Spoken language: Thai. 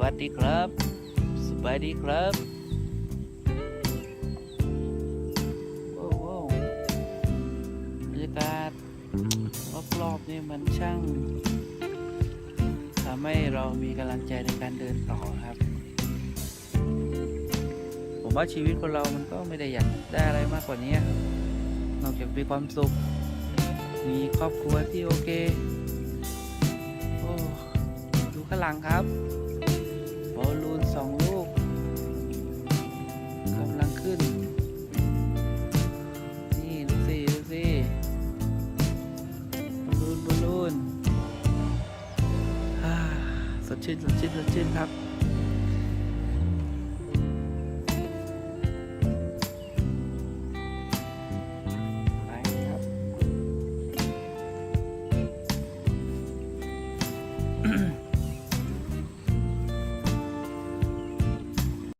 วัสดีครับ สบายดีครับโอ้โหบรรยากาศรอบๆนี่มันช่างทำให้เรามีกำลังใจในการเดินต่อครับ ผมว่าชีวิตคนเรามันก็ไม่ได้อยากได้อะไรมากกว่านี้ นอกจากมีความสุข มีครอบครัวที่โอเค โอ้ ดูข้างหลังครับ ขึ้น นี่ดูสิดูสิบอลลูนบอลลูนสดชื่นสดชื่นสดชื่นครับ